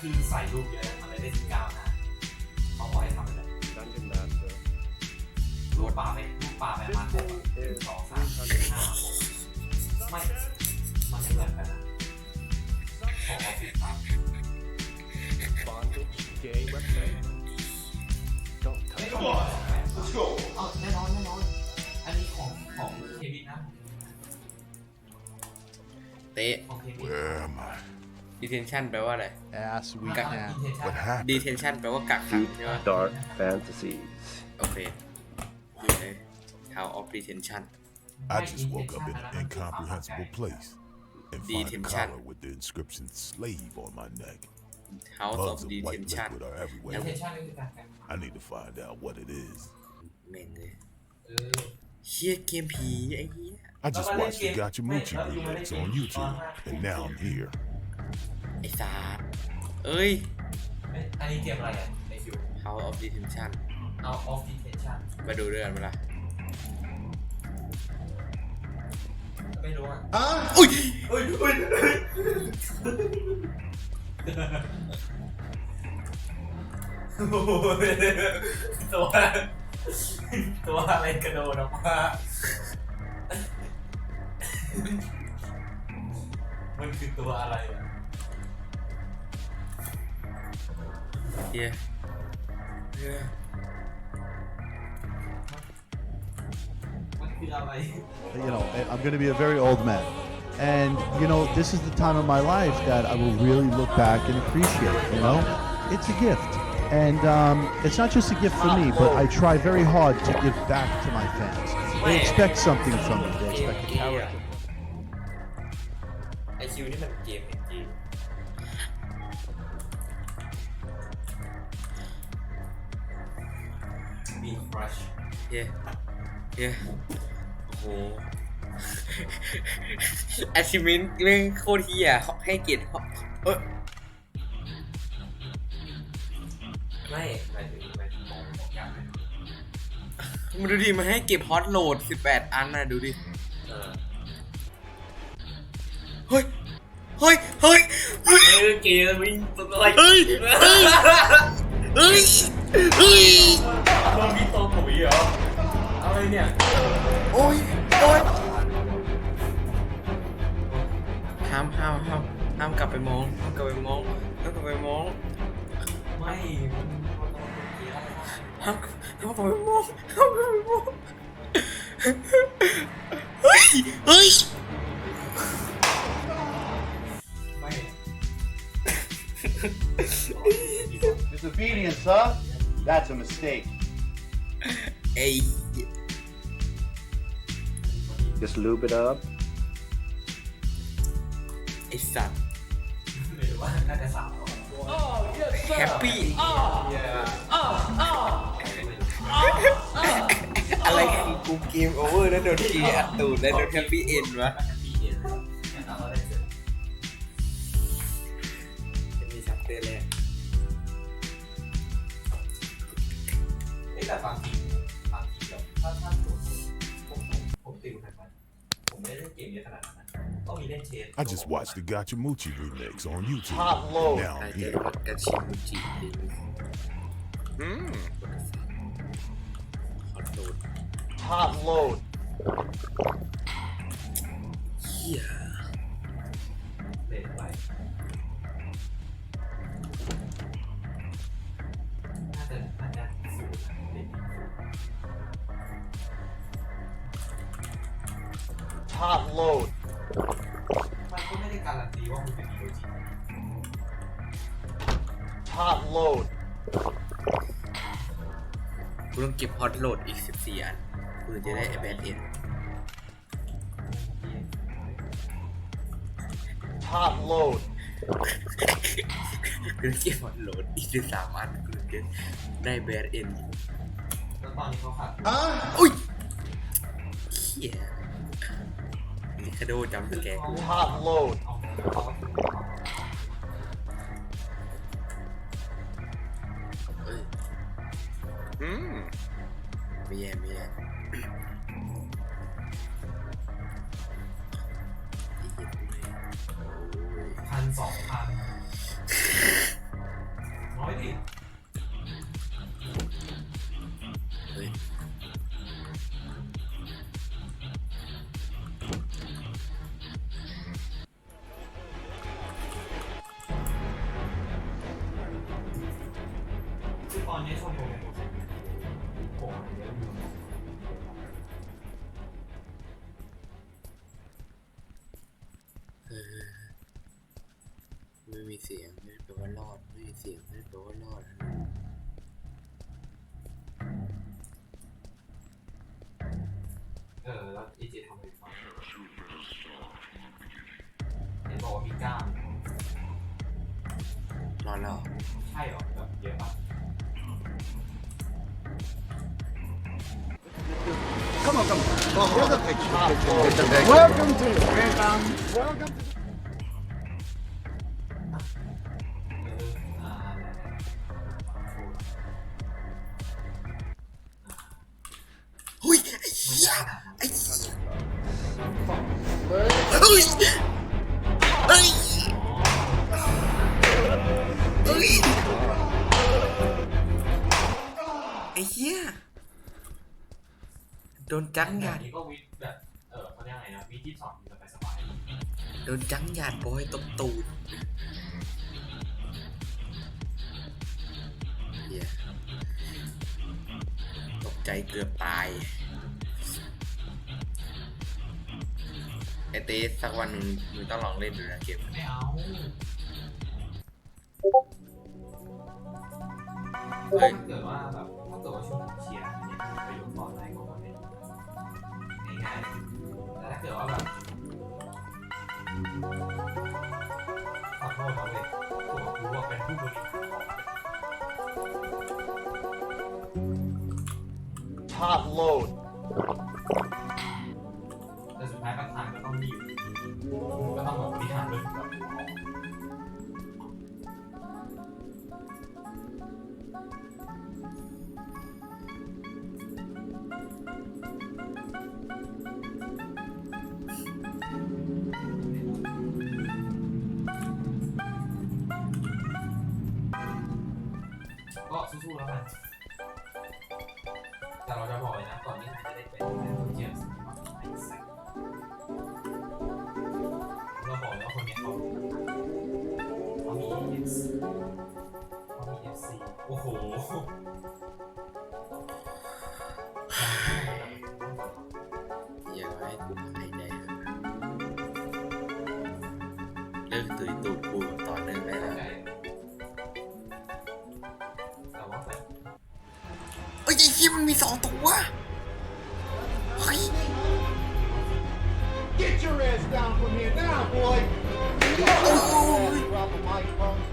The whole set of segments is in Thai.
คือใส่รูปเยอะมันเลยได้สิบเก้านะเขาบอกให้ทำเลย Dungeon Master. รูปปลาไปรูปปลาไปประมาณหกอะหนึ่งสองสามสี่ห้าหกไม่มันไม่เหมือนกันนะของออฟฟิศครับ Bondage. Gay website. Don't ไม่ touch ต้อง me. บอกเอาแน่นอนแน่นอนอันนี้ของของเควินนะเตะของเควิน Where am I? detention แปลว่าอะไร Ass กั weak ก man. What happened? detention แปลว่ากักขัง Deep ใช่ไหม dark fantasies. โอเคอยู่ใน House of detention I just woke up in an incomprehensible place and find a Detention. collar with the inscription slave on my neck. House of Bugs of white detention liquid are ดี everywhere. เทนชั่นก็คือการแข่ง I need to find out what it is. เมนเลย เออ เฮียเกมผีไอ้เหี้ย I just watched the Gachamuchi remix on YouTube, and now I'm here. ไอ้สาดเอ้ย อันนี้เกมอะไรอะในฟิว House of detention Out of Detention มาดูด้วยกันเวลาไม่รู้อะอุ้ยเอ้ยเอ้ยเอ้ยโอ้โหตัวตัวอะไรกระโดดออกมามันคือตัวอะไรอะ เฮียเฮีย มันคืออะไร You know, I- I'm going to be a very old man. And, you know, this is the time of my life that I will really look back and appreciate, you know? It's a gift. And um, it's not just a gift for me, but I try very hard to give back to my fans. They expect something from me. They เกม expect a เกม character. ไอคิวนี่มันเกมจริง ๆมีครัชเย้เย้โอ้โหอาชิมินเรื่องโคตรเฮียให้เกียรติเออไม่หมายถึงหมายถึงของของอย่างไรมึงดูดิมันให้เก็บฮอตโหลด 18 อันนะดูดิเออเฮ้ย เฮ้ย เฮ้ย เฮ้ยเออเกมวิ่งตัวอะไรเฮ้ย เฮ้ย เฮ้ยเฮ้ย โดนพี่โตปุ๋ยเหรออะไรเนี่ยโอ้ยโอ้ยห้ามห้ามห้ามห้ามกลับไปมองห้ามกลับไปมองห้ามกลับไปมองไม่มันมันต้องเป็นเกมอะไรวะห้ามห้ามกลับไปมองห้ามกลับไปมองเฮ้ยเฮ้ยไม่ Disobedience, huh? That's a mistake. เอ้ย Just lube it up. ไอ้สัตว์ไม่รู้ว่าน่าจะสาวแฮปปี้อะไรคือกูเกมโอเวอร์แล้วโดนทีอัดตูดแล้วโดนแฮปปี้เอ็นวะ มไม่ได้เล่นเกมเยอะขนาดนั้นนะต้องมีเล่นเชส I just watched the Gachamuchi remix on YouTube. Top load. Now อา I'm จจะ here. พัดกันชิมุจิลิง Hmm. ขอโทษ Top load. เฮียเล่นไปน่าจะน่าจะสูงนะเล่น Top load. มันก็ไม่ได้การันตีว่าคุณเป็นอีโรจิ Top load. กูต้องเก็บฮอตโหลดอีก 14 อันกูถึงจะได้ไอแบนเอ็น Top load. กูต้องเก็บฮอตโหลดอีก 13 อันกูถึงจะได้แบนเอ็นแล้วตอนนี้เขาขาดอุ้ยเฮีย นี่คาโดจำสแกร์กู Top load. เอาเอาเอ้ย Hmm. ไม่แย่ไม่แย่ไอ้เหี้ยกูเลยโอ้ยพันสองพันดิ อตอนนี้ชมรมเนี่ยโอ้โหเยอะอยู่เออไม่มีเสียงไม่ได้แปลว่ารอด ไม่มีเสียงไม่ได้แปลว่ารอดนะเออ แล้วอีจีทำอะไรบ้างเห็นบอกว่ามีกล้ามรอดแล้วเหรอใช่เหรอ เอออ่าเฮ้ยไอ้เหี้ยไอ้เหี้ยเฮ้ โดนจังหแบยาบดนี้ก็วิทย์แบบเออเขาเรียกอะไรนะวิธีสอนสบายสบายโดนจังหยาดบอยตบตูดเหี้ยตกใจเกือบตาย ไอเต้สักวันหนึ่งมึงต้องลองเล่นดูนะเกมไม่เอาเฮ้ยถ้าเกิด Top load. แต่สุดท้ายประธานก็ต้องมีอยู่ก็ต้องแบบบริหารด้วยแบบก็สู้ๆแล้วกัน เราจะบอกเลยนะก่อนที่นายจะได้เป็นนายต้องเจียมสิ่งที่มันไอ้แซกเราบอกแล้วคนนี้เขาเขามี X เขามี FC โอ้โหอย่าให้กูหายใจเลิกตุยตูดกูต่อเนื่องได้แล้ว เอ้ยไอ้เหี้ยมันมีสองตัวเฮ้ย Get your ass down from here now, boy! Drop the microphone.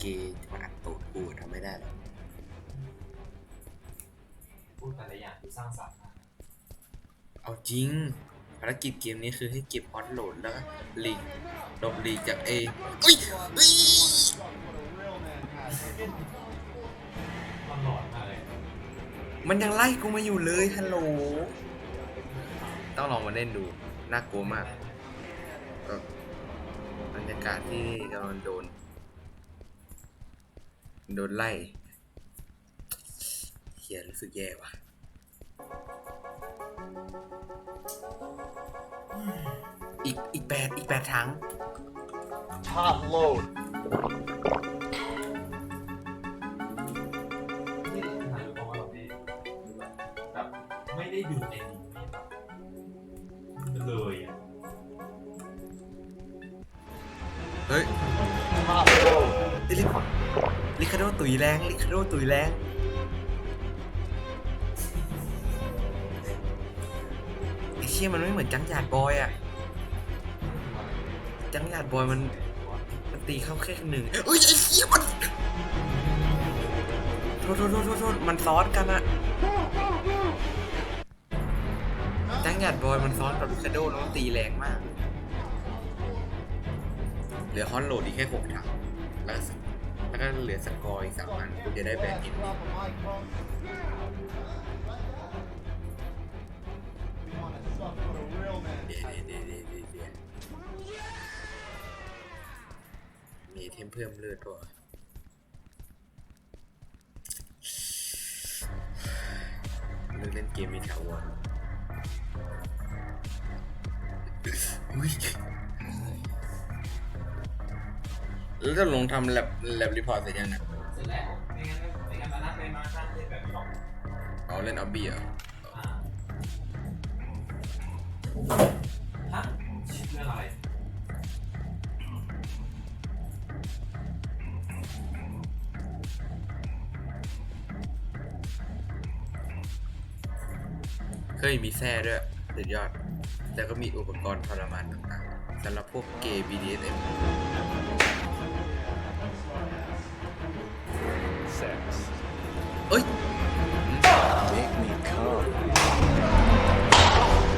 เกย์จะมาอัดตูดกูทำไม่ได้หรอกพูดแต่ละอย่างที่สร้างสรรค์มากเอาจริง ภารกิจเกมนี้คือให้เก็บฮอตโหลดแล้วก็ลีกลบลีกจากเอเอ้ยเอ้ยมันหลอนมากเลยมันยังไล่กูมาอยู่เลยฮัลโหล ต้องลองมาเล่นดู น่ากลัวมากก็บรรยากาศที่กำลังโดน โดนไล่เฮียรู้สึกแย่ว่ะอีกอีกแปดอีกแปดถัง Top load. ที่นายรู้เพราะว่าเราไม่ดูแบบแบบไม่ได้ดูในนี้แบบเลยอะเฮ้ย ตุยแรงลิคาโดตุยแรงไอ้เชี่ยมันไม่เหมือนจังหยาดบอยอะจังหยาดบอยมันมันตีเข้าแค่หนึ่งเอ้ยไอ้เชี่ยมันโทษโทษโทษโทษโทษมันซ้อนกันอะ Go, go, go! งอัดบอยมันซ้อนกับลูกาโดแล้วมันตีแรงมาก เหลือฮอนโหลดอีกแค่หกถังแล้ว แล้วก็เหลือสกอร์อีกสามอันกูจะได้แบนอินเดี๋ยวเดี๋ยวเดี๋ยวเดี๋ยวเดี๋ยวมีเทมเพิ่มเลือดป่ะเลิกเล่นเกมมีถาวรอุ๊ย แล้วจะลงทำแลบแลบรีพอร์ตเสร็จยังเนี่ยเสร็จแล้วไม่งั้นไม่งั้นมานัดไปมาขั้นเล่นแบบนี้หรอกเอาเล่นออบบี้เหรออ่าฮะชื่อเรื่องอะไรเคยมีแซ่ด้วยสุดยอด แต่ก็มีอุปกรณ์ทรมานต่างๆสำหรับพวกเกย์ BDSM Make me come.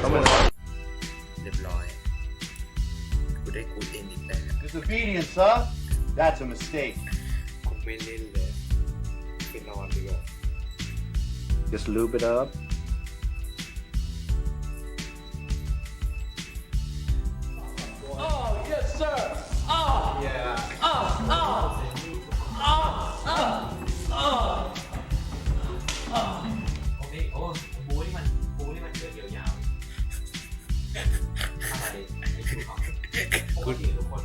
I'm gonna เรียบร้อย กูได้กูเองอีกแล้ว Disobedience, huh? That's a mistake. กูไม่เล่นเลยไปนอนดีกว่า just lube it up. Oh, โอ บูนี่มันบูนี่มันเกิดยาวๆอะไรไอ้ชูเขาปกติทุกคน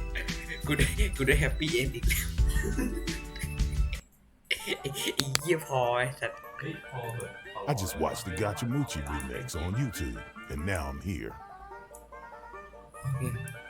กูได้กูได้แฮปปี้เอนอีกแล้วไอ้ไอ้เหี้ยพอไอ้สัตว์ เฮ้ยพอเหอะ I just watched the Gotcha Moochie remix on YouTube, and now I'm here. โอ้โห